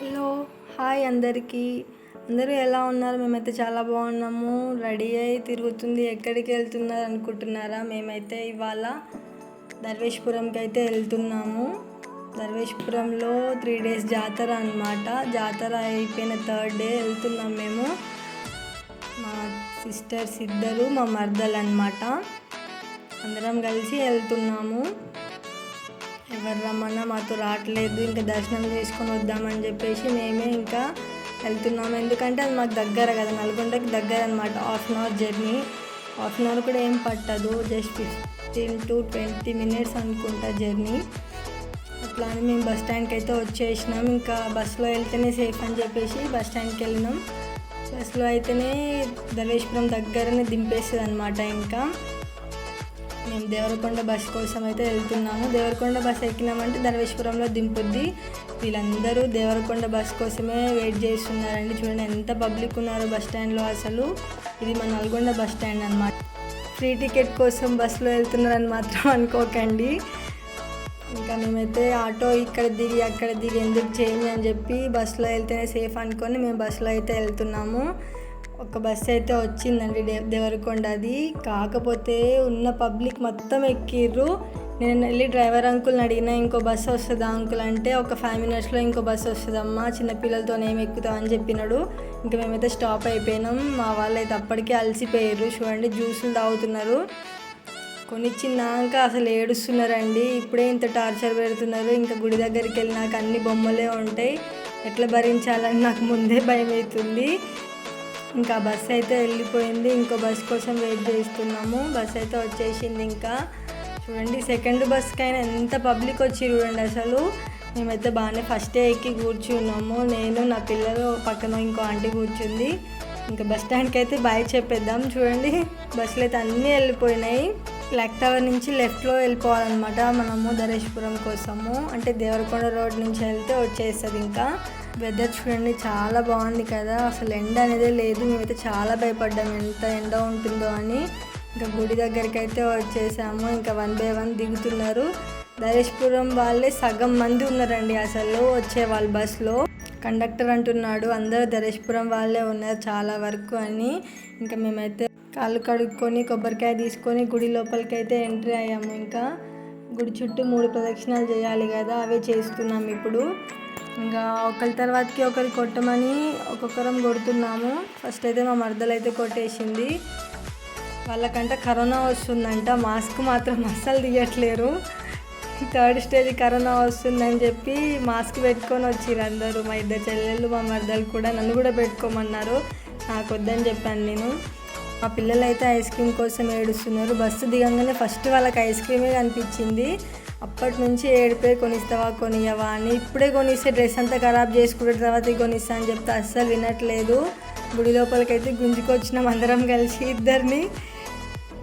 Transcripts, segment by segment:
Hello hi అందరికీ. అందరూ ఎలా ఉన్నారు? మేమైతే చాలా బాగున్నాము. రెడీ అయి తిరుగుతుంది. ఎక్కడికి వెళ్తున్నారు అనుకుంటున్నారా? మేమైతే ఇవాళ ధర్వేష్పురంకి అయితే వెళ్తున్నాము. ధర్వేష్పురంలో త్రీ డేస్ జాతర అనమాట జాతర అయిపోయిన థర్డ్ డే వెళ్తున్నాం మేము. మా సిస్టర్స్ ఇద్దరు మా మర్దలు అనమాట అందరం కలిసి వెళ్తున్నాము. ఎవరు రమ్మన్నా మాతో రావట్లేదు. ఇంకా దర్శనం చేసుకొని వద్దామని చెప్పేసి మేమే ఇంకా వెళ్తున్నాము. ఎందుకంటే అది మాకు దగ్గర కదా నల్గొండకి దగ్గర అనమాట half an hour journey. Half an hour కూడా ఏం పట్టదు. Just fifteen to twenty minutes అనుకుంటా జర్నీ. అట్లా అని మేము బస్ స్టాండ్కి అయితే వచ్చేసినాం. ఇంకా బస్సులో వెళ్తేనే సేఫ్ అని చెప్పేసి బస్ స్టాండ్కి వెళ్ళినాం. బస్సులో అయితేనే ధర్వేశ్వరం దగ్గరనే దింపేస్తుంది అనమాట ఇంకా. మేము దేవరకొండ బస్ కోసం అయితే వెళ్తున్నాము. దేవరకొండ బస్ ఎక్కినామంటే ధర్వేశ్వరంలో దింపుద్ది. వీళ్ళందరూ దేవరకొండ బస్ కోసమే వెయిట్ చేస్తున్నారండి. చూడండి ఎంత పబ్లిక్ ఉన్నారో బస్ స్టాండ్లో అసలు. ఇది మా నల్గొండ బస్ స్టాండ్ అనమాట ఫ్రీ టికెట్ కోసం బస్సులో వెళ్తున్నారని మాత్రం అనుకోకండి. ఇంకా మేమైతే ఆటో ఇక్కడ దిగి అక్కడ దిగి ఎందుకు చేయండి అని చెప్పి బస్సులో వెళ్తేనే సేఫ్ అనుకొని మేము బస్సులో అయితే వెళ్తున్నాము. ఒక బస్సు అయితే వచ్చిందండి దే దేవరకొండ అది. కాకపోతే ఉన్న పబ్లిక్ మొత్తం ఎక్కిర్రు. నేను వెళ్ళి డ్రైవర్ అంకుల్ని అడిగినా ఇంకో బస్సు వస్తుందా అంకుల్ అంటే ఒక ఫైవ్ మినిట్స్లో ఇంకో బస్సు వస్తుందమ్మా చిన్నపిల్లలతో ఏమి ఎక్కుతాం అని చెప్పినాడు. ఇంకా మేమైతే స్టాప్ అయిపోయినాం. మా వాళ్ళు అయితే అప్పటికే అలసిపోయారు చూడండి జ్యూసులు తాగుతున్నారు. కొనిచ్చినాక అసలు ఏడుస్తున్నారండి. ఇప్పుడే ఇంత టార్చర్ పెడుతున్నారు. ఇంకా గుడి దగ్గరికి వెళ్ళినాక అన్ని బొమ్మలే ఉంటాయి. ఎట్లా భరించాలని నాకు ముందే భయం అవుతుంది ఇంకా బస్ అయితే వెళ్ళిపోయింది. ఇంకో బస్ కోసం వెయిట్ చేస్తున్నాము. బస్ అయితే వచ్చేసింది ఇంకా. చూడండి సెకండ్ బస్కైనా ఎంత పబ్లిక్ వచ్చి చూడండి అసలు. మేమైతే బాగానే ఫస్టే ఎక్కి కూర్చున్నాము. నేను నా పిల్లలు పక్కన ఇంకో ఆంటీ కూర్చుంది. ఇంకా బస్ స్టాండ్కి అయితే బాయ్ చెప్పేద్దాం. చూడండి బస్సులు అయితే అన్నీ వెళ్ళిపోయినాయి. బ్లాక్ టవర్ నుంచి లెఫ్ట్లో వెళ్ళిపోవాలన్నమాట మనము ధరేశ్వరం కోసము. అంటే దేవరకొండ రోడ్ నుంచి వెళ్తే వచ్చేస్తుంది ఇంకా. వెదర్ చూడండి చాలా బాగుంది కదా. అసలు ఎండ అనేదే లేదు. మేమైతే చాలా భయపడ్డాము ఎంత ఎండ ఉంటుందో అని. ఇంకా గుడి దగ్గరికి అయితే వచ్చేసాము. ఇంకా వన్ బై వన్ దిగుతున్నారు. దరేష్పురం వాళ్ళే సగం మంది ఉన్నారండి అసలు. వచ్చే వాళ్ళ బస్లో కండక్టర్ అంటున్నాడు అందరూ దరేష్పురం వాళ్ళే ఉన్నారు చాలా వరకు అని. ఇంకా మేమైతే కాళ్ళు కడుక్కొని కొబ్బరికాయ తీసుకొని గుడి లోపలికి అయితే ఎంట్రీ అయ్యాము. ఇంకా గుడి చుట్టూ మూడు ప్రదక్షిణాలు చేయాలి కదా. అవే చేస్తున్నాం ఇప్పుడు. ఇంకా ఒకరి తర్వాతకి ఒకరి కొట్టమని ఒక్కొక్కరం కొడుతున్నాము. ఫస్ట్ అయితే మా మరదలు అయితే కొట్టేసింది. వాళ్ళకంట కరోనా వస్తుందంట. మాస్క్ మాత్రం అస్సలు తీయట్లేరు. థర్డ్ స్టేజ్ కరోనా వస్తుందని చెప్పి మాస్క్ పెట్టుకొని వచ్చిరు అందరూ. మా ఇద్దరు చెల్లెళ్ళు మా మరదలు కూడా నన్ను కూడా పెట్టుకోమన్నారు. నాకు వద్దని చెప్పాను నేను. మా పిల్లలు అయితే ఐస్ క్రీమ్ కోసం ఏడుస్తున్నారు. బస్సు దిగంగానే ఫస్ట్ వాళ్ళకి ఐస్ క్రీమే కనిపించింది. అప్పటి నుంచి ఏడిపోయి కొనిస్తావా కొనియవా అని. ఇప్పుడే కొనిస్తే డ్రెస్ అంతా ఖరాబ్ చేసుకున్న తర్వాత కొనిస్తా అని చెప్తే అస్సలు వినట్లేదు. గుడి లోపలికైతే గుంజుకొచ్చినాం అందరం కలిసి ఇద్దరిని.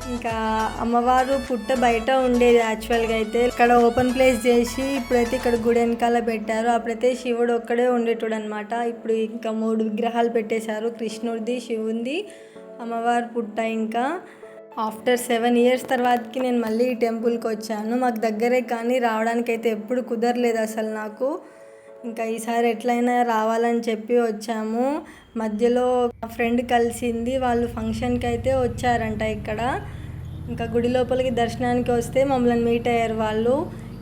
ఇంకా అమ్మవారు పుట్ట బయట ఉండేది యాక్చువల్గా అయితే. ఇక్కడ ఓపెన్ ప్లేస్ చేసి ఇప్పుడైతే ఇక్కడ గుడి వెనకాల పెట్టారు. అప్పుడైతే శివుడు ఒక్కడే ఉండేటోడు అనమాట ఇప్పుడు ఇంకా మూడు విగ్రహాలు పెట్టేశారు. కృష్ణుడిది శివుంది అమ్మవారు పుట్ట ఇంకా. ఆఫ్టర్ సెవెన్ ఇయర్స్ తర్వాతకి నేను మళ్ళీ ఈ టెంపుల్కి వచ్చాను. మాకు దగ్గరే కానీ రావడానికి అయితే ఎప్పుడు కుదరలేదు అసలు నాకు. ఇంకా ఈసారి ఎట్లయినా రావాలని చెప్పి వచ్చాము. మధ్యలో మా ఫ్రెండ్ కలిసింది వాళ్ళు ఫంక్షన్కి అయితే వచ్చారంట ఇక్కడ. ఇంకా గుడి లోపలికి దర్శనానికి వస్తే మమ్మల్ని మీట్ అయ్యారు వాళ్ళు.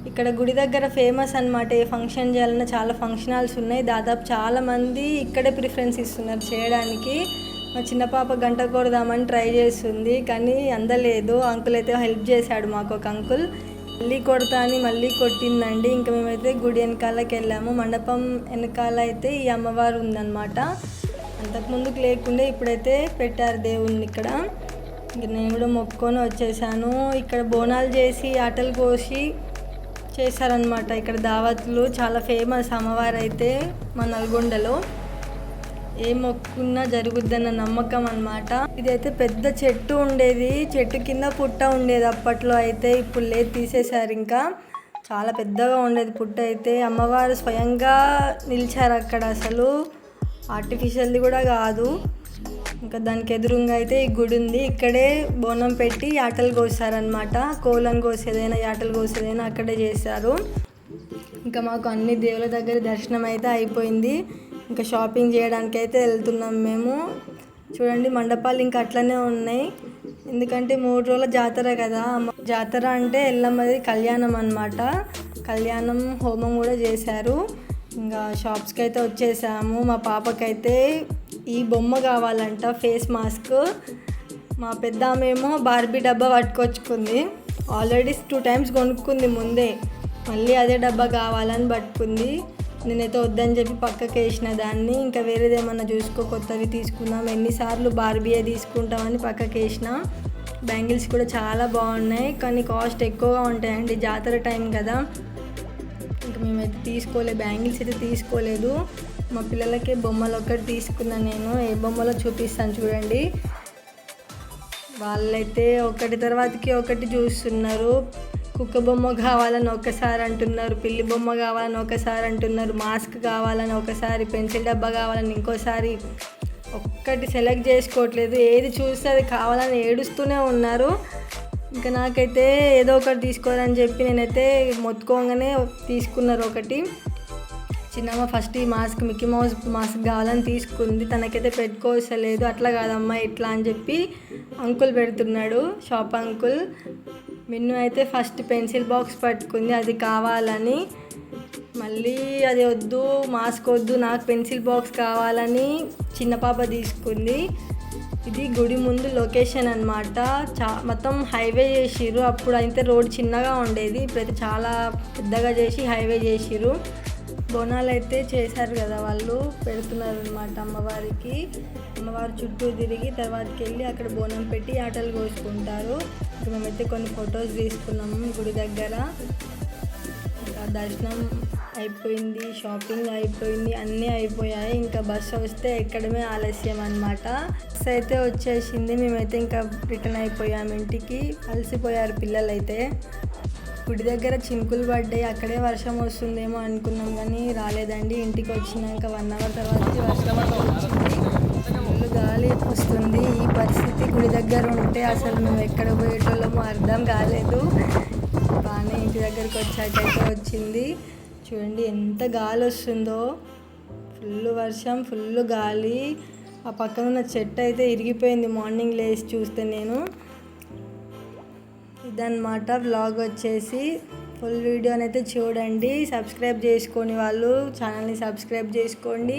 ఇక్కడ గుడి దగ్గర ఫేమస్ అనమాట ఏ ఫంక్షన్ చేయాలన్నా చాలా ఫంక్షన్ హాల్స్ ఉన్నాయి. దాదాపు చాలామంది ఇక్కడే ప్రిఫరెన్స్ ఇస్తున్నారు చేయడానికి. మా చిన్న పాప గంట కొడదామని ట్రై చేస్తుంది కానీ అందలేదు. అంకుల్ అయితే హెల్ప్ చేశాడు మాకు ఒక అంకుల్. మళ్ళీ కొడతా అని మళ్ళీ కొట్టిందండి. ఇంకా మేమైతే గుడి వెనకాలకి వెళ్ళాము. మండపం వెనకాల అయితే ఈ అమ్మవారు ఉందన్నమాట. అంతకుముందుకు లేకుండా ఇప్పుడైతే పెట్టారు దేవుణ్ణి ఇక్కడ. ఇంక నేను కూడా మొక్కుకొని వచ్చేసాను. ఇక్కడ బోనాలు చేసి ఆటలు కోసి చేశారనమాట ఇక్కడ దావత్లు చాలా ఫేమస్ అమ్మవారు అయితే మా నల్గొండలో. ఏ మొక్కున్నా జరుగుద్దన్న నమ్మకం అనమాట ఇదైతే పెద్ద చెట్టు ఉండేది. చెట్టు కింద పుట్ట ఉండేది అప్పట్లో అయితే. ఇప్పుడు లేదు తీసేశారు ఇంకా. చాలా పెద్దగా ఉండేది పుట్ట అయితే. అమ్మవారు స్వయంగా నిలిచారు అక్కడ అసలు. ఆర్టిఫిషియల్ది కూడా కాదు. ఇంకా దానికి ఎదురుగా అయితే ఈ గుడి ఉంది. ఇక్కడే బోనం పెట్టి యాటలు కోసారనమాట కోలను కోసేదైనా యాటలు కోసేదైనా అక్కడే చేశారు. ఇంకా మాకు అన్ని దేవుల దగ్గర దర్శనం అయితే అయిపోయింది. ఇంకా షాపింగ్ చేయడానికి అయితే వెళ్తున్నాం మేము. చూడండి మండపాలు ఇంకా అట్లనే ఉన్నాయి. ఎందుకంటే మూడు రోజుల జాతర కదా. జాతర అంటే ఎల్లమ్మది కళ్యాణం అన్నమాట. కళ్యాణం హోమం కూడా చేశారు. ఇంకా షాప్స్కి అయితే వచ్చేసాము. మా పాపకైతే ఈ బొమ్మ కావాలంట ఫేస్ మాస్క్. మా పెద్ద ఆమెమో బార్బీ డబ్బా పట్టుకొచ్చుకుంది. ఆల్రెడీ టూ టైమ్స్ కొనుక్కుంది ముందే. మళ్ళీ అదే డబ్బా కావాలని పట్టుకుంది. నేనైతే వద్దని చెప్పి పక్కకి వేసిన దాన్ని. ఇంకా వేరేది ఏమన్నా చూసుకో కొత్తవి తీసుకుందాం. ఎన్నిసార్లు బార్బీయే తీసుకుంటామని పక్కకి వేసిన. బ్యాంగిల్స్ కూడా చాలా బాగున్నాయి. కానీ కాస్ట్ ఎక్కువగా ఉంటాయండి. జాతర టైం కదా. ఇంకా మేమైతే తీసుకోలేదు బ్యాంగిల్స్ అయితే తీసుకోలేదు. మా పిల్లలకి బొమ్మలు ఒక్కటి తీసుకున్నాను నేను. ఏ బొమ్మలో చూపిస్తాను చూడండి. వాళ్ళైతే ఒకటి తర్వాతకి ఒకటి చూస్తున్నారు. కుక్క బొమ్మ కావాలని ఒకసారి అంటున్నారు పిల్లి బొమ్మ కావాలని ఒకసారి అంటున్నారు మాస్క్ కావాలని ఒకసారి పెన్సిల్ డబ్బా కావాలని ఇంకోసారి ఒక్కటి సెలెక్ట్ చేసుకోవట్లేదు. ఏది చూస్తే అది కావాలని ఏడుస్తూనే ఉన్నారు. ఇంకా నాకైతే ఏదో ఒకటి తీసుకోవాలని చెప్పి నేనైతే మొత్తుకోగానే తీసుకున్నారు ఒకటి. చిన్నమ్మ ఫస్ట్ ఈ మాస్క్ మిక్కీ మౌస్ మాస్క్ కావాలని తీసుకుంది. తనకైతే పెట్టుకోవసలేదు. అట్లా కాదమ్మా ఇట్లా అని చెప్పి అంకుల్ పెడుతున్నాడు షాప్ అంకుల్. మిన్ను అయితే ఫస్ట్ పెన్సిల్ బాక్స్ పట్టుకుంది అది కావాలని. మళ్ళీ అది వద్దు మాస్క్ వద్దు నాకు పెన్సిల్ బాక్స్ కావాలని చిన్న పాప తీసుకుంది. ఇది గుడి ముందు లొకేషన్ అనమాట చా మొత్తం హైవే చేసిర్రు. అప్పుడు అయితే రోడ్ చిన్నగా ఉండేది. ఇప్పుడైతే చాలా పెద్దగా చేసి హైవే చేసిర్రు. బోనాలు అయితే చేశారు కదా వాళ్ళు పెడుతున్నారు అనమాట అమ్మవారికి. అమ్మవారి చుట్టూ తిరిగి తర్వాతకి వెళ్ళి అక్కడ బోనం పెట్టి ఆటలు కోసుకుంటారు. ఇక మేమైతే కొన్ని ఫొటోస్ తీసుకున్నాము గుడి దగ్గర. ఇంకా దర్శనం అయిపోయింది షాపింగ్ అయిపోయింది అన్నీ అయిపోయాయి. ఇంకా బస్సు వస్తే ఎక్కడమే ఆలస్యం అనమాట బస్సు అయితే వచ్చేసింది మేమైతే ఇంకా రిటర్న్ అయిపోయాము ఇంటికి. అలసిపోయారు పిల్లలైతే. గుడి దగ్గర చినుకులు పడ్డాయి. అక్కడే వర్షం వస్తుందేమో అనుకున్నాం కానీ రాలేదండి. ఇంటికి వచ్చినాక వన్ అవర్ తర్వాత వర్షం ఫుల్ గాలి వస్తుంది. ఈ పరిస్థితి గుడి దగ్గర ఉంటే అసలు మేము ఎక్కడ పోయేటోళ్ళమో అర్థం కాలేదు. బాగానే ఇంటి దగ్గరికి వచ్చాకైతే వచ్చింది. చూడండి ఎంత గాలి వస్తుందో. ఫుల్ వర్షం ఫుల్ గాలి. ఆ పక్కన ఉన్న చెట్టు అయితే ఇరిగిపోయింది. మార్నింగ్ లేచి చూస్తే నేను. ఇదన్నమాట. వ్లాగ్ వచ్చేసి ఫుల్ వీడియోని అయితే చూడండి. సబ్స్క్రైబ్ చేసుకొని వాళ్ళు ఛానల్ని సబ్స్క్రైబ్ చేసుకోండి.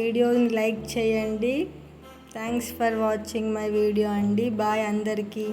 వీడియోని లైక్ చేయండి. Thanks for watching my video అండి. బాయ్ అందరికీ.